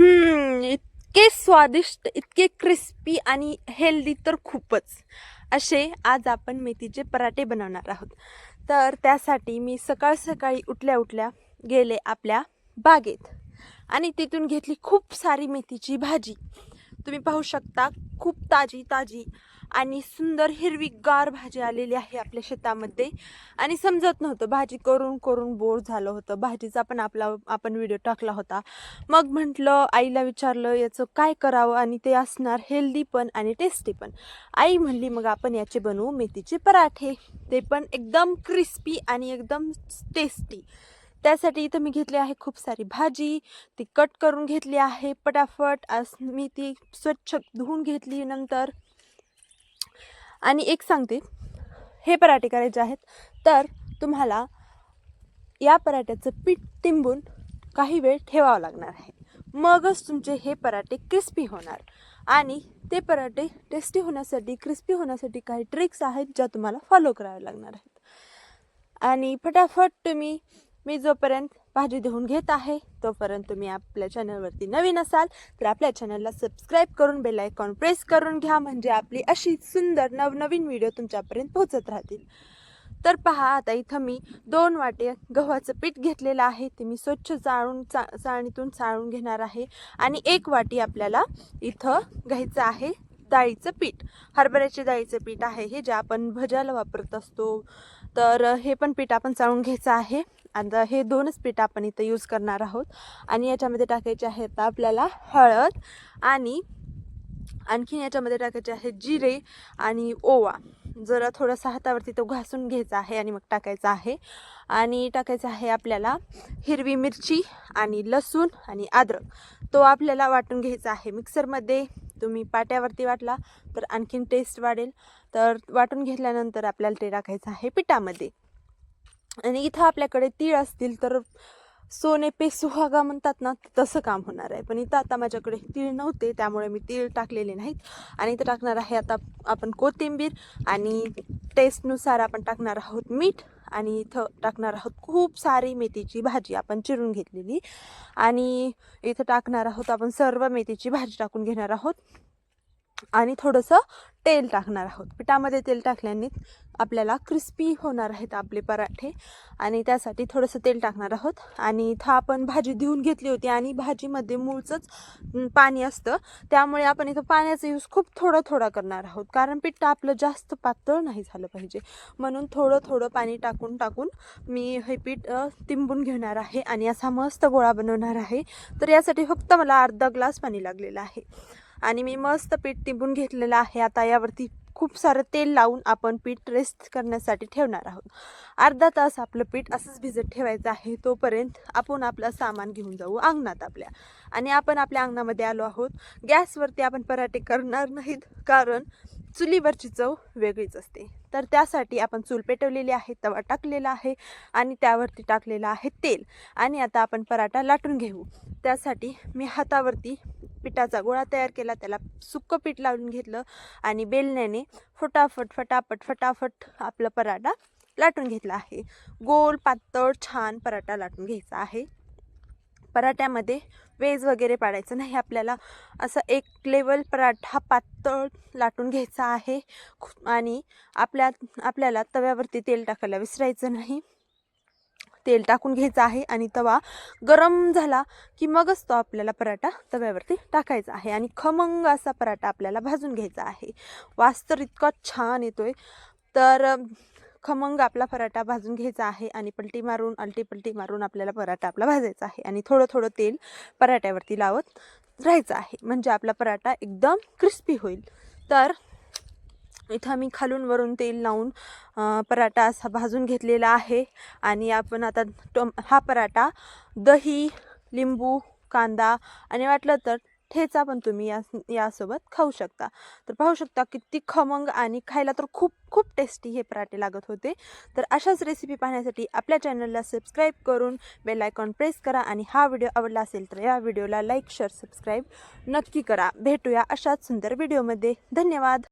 इतके स्वादिष्ट इतके क्रिस्पी आणि हेल्दी तर खूपच. असे आज आपण मेथीचे पराठे बनवणार आहोत. तर त्यासाठी मी सकाळ सकाळी उठल्या उठल्या गेले आपल्या बागेत. आणि तिथून घेतली खूप सारी मेथीची भाजी. तुम्ही पाहू शकता खूप ताजी ताजी आणि सुंदर हिरवीगार भाजी आलेली आहे आपल्या शेतामध्ये. आणि समजत नव्हतं भाजी करून करून बोर झालं होतं. भाजीचा पण आपला आपण व्हिडिओ टाकला होता. मग म्हटलं आईला विचारलं याचं काय करावं? आणि ते असणार हेल्दी पण आणि टेस्टी पण. आई म्हणली मग आपण याचे बनवू मेथीचे पराठे. ते पण एकदम क्रिस्पी आणि एकदम टेस्टी. त्यासाठी इथं मी घेतली आहे खूप सारी भाजी ती कट करून घेतली आहे पटाफट. आज मी ती स्वच्छ धुवून घेतली नंतर. आणि एक सांगते हे पराठे करायचे आहेत. तर तुम्हाला या पराठ्याचं पीठ तिंबून काही वेळ ठेवावं लागणार आहे. मगच तुमचे हे पराठे क्रिस्पी होणार. आणि ते पराठे टेस्टी होण्यासाठी क्रिस्पी होण्यासाठी काही ट्रिक्स आहेत ज्या तुम्हाला फॉलो कराव्या लागणार आहेत. आणि फटाफट तुम्ही मी जोपर्यंत भाजी देऊन घेत आहे तोपर्यंत तुम्ही आपल्या चॅनलवरती नवीन असाल तर आपल्या चॅनलला सबस्क्राईब करून बेल आयकॉन प्रेस करून घ्या म्हणजे आपली अशी सुंदर नवनवीन व्हिडिओ तुमच्यापर्यंत पोहोचत राहतील. तर पहा आता इथं मी दोन वाटे गव्हाचं पीठ घेतलेलं आहे ते मी स्वच्छ चाळून चा चाळणीतून चाळून घेणार आहे. आणि एक वाटी आपल्याला इथं घ्यायचं आहे डाळीचं पीठ. हरभऱ्याचे डाळीचं पीठ आहे हे जे आपण भज्याला वापरत असतो. तर हे पण पीठ आपण चाळून घ्यायचं आहे. आता हे दोनच पीठ आपण इथं यूज करणार आहोत. आणि याच्यामध्ये टाकायचे आहे आपल्याला हळद आणि आणखीन याच्यामध्ये टाकायचे आहे जिरे आणि ओवा. जरा थोडासा हातावरती तो घासून घ्यायचा आहे आणि मग टाकायचा आहे. आणि टाकायचं आहे आपल्याला हिरवी मिरची आणि लसूण आणि अद्रक. तो आपल्याला वाटून घ्यायचा आहे. मिक्सरमध्ये तुम्ही पाट्यावरती वाटला तर आणखीन टेस्ट वाढेल. तर वाटून घेतल्यानंतर आपल्याला ते टाकायचं आहे पिठामध्ये. आणि इथं आपल्याकडे तीळ असतील तर सोने पे सुहागा म्हणतात ना तसं काम होणार आहे. पण इथं आता माझ्याकडे तीळ नव्हते त्यामुळे मी तीळ टाकलेले नाहीत. आणि इथं टाकणार आहे आता आपण कोथिंबीर आणि टेस्टनुसार आपण टाकणार आहोत मीठ. आणि इथं टाकणार आहोत खूप सारी मेथीची भाजी आपण चिरून घेतलेली. आणि इथं टाकणार आहोत आपण सर्व मेथीची भाजी टाकून घेणार आहोत. आणि थोडंसं तेल टाकणार आहोत. पिठामध्ये तेल टाकल्याने आपल्याला क्रिस्पी होणार आहेत आपले पराठे. आणि त्यासाठी थोडंसं तेल टाकणार आहोत. आणि इथं आपण भाजी धुवून घेतली होती आणि भाजीमध्ये मूळचंच पाणी असतं. त्यामुळे आपण इथं पाण्याचा यूज खूप थोडं थोडा करणार आहोत. कारण पिठं आपलं जास्त पातळ नाही झालं पाहिजे. म्हणून थोडं थोडं पाणी टाकून टाकून मी हे पीठ तिंबून घेणार आहे. आणि असा मस्त गोळा बनवणार आहे. तर यासाठी फक्त मला अर्धा ग्लास पाणी लागलेलं आहे. आणि मी मस्त पीठ टिंबून घेतलेलं आहे. आता यावरती खूप सारं तेल लावून आपण पीठ रेस्ट करण्यासाठी ठेवणार आहोत. अर्धा तास आपलं पीठ असंच भिजत ठेवायचं आहे. तोपर्यंत आपण आपलं सामान घेऊन जाऊ अंगणात आपल्या. आणि आपण आपल्या अंगणामध्ये आलो आहोत. गॅसवरती आपण पराठे करणार नाहीत कारण चुलीवरची चव वेगळीच असते. तर त्यासाठी आपण चूल पेटवलेली आहे तवा टाकलेला आहे आणि त्यावरती टाकलेलं आहे तेल. आणि आता आपण पराठा लाटून घेऊ. त्यासाठी मी हातावरती पिठाचा गोळा तयार केला त्याला सुक्कं पीठ लावून घेतलं आणि बेलण्याने फटाफट फटाफट फटाफट आपला पराठा लाटून घेतला आहे. गोल पातळ छान पराठा लाटून घ्यायचा आहे. पराठ्यामध्ये वेज वगैरे पाडायचं नाही. आपल्याला असं एक लेवल पराठा पातळ लाटून घ्यायचा आहे. खू- आणि आपल्या आपल्याला तव्यावरती तेल टाकायला विसरायचं नाही. तेल टाकून घ्यायचं आहे आणि तवा गरम झाला की मगच तो आपल्याला पराठा तव्यावरती टाकायचा आहे. आणि खमंग असा पराठा आपल्याला भाजून घ्यायचा आहे. वास तर इतका छान येतोय. तर खमंग आपला पराठा भाजून घ्यायचा आहे आणि पलटी मारून अलटी पलटी मारून आपल्याला पराठा आपला भाजायचा आहे. आणि थोडं थोडं तेल पराठ्यावरती लावत राहायचं आहे. म्हणजे आपला पराठा एकदम क्रिस्पी होईल. तर इथं मी खालून वरून तेल लावून पराठा असा भाजून घेतलेला आहे. आणि आपण आता टोम हा पराठा दही लिंबू कांदा आणि वाटलं तर ठेचा पण तुम्ही या यासोबत खाऊ शकता. तर पाहू शकता किती खमंग आणि खायला तर खूप खूप टेस्टी हे पराठे लागत होते. तर अशाच रेसिपी पाहण्यासाठी आपल्या चॅनलला सबस्क्राईब करून बेल आयकॉन प्रेस करा आणि हा व्हिडिओ आवडला असेल तर या व्हिडिओला लाईक शेअर सबस्क्राईब नक्की करा. भेटूया अशाच सुंदर व्हिडिओमध्ये धन्यवाद!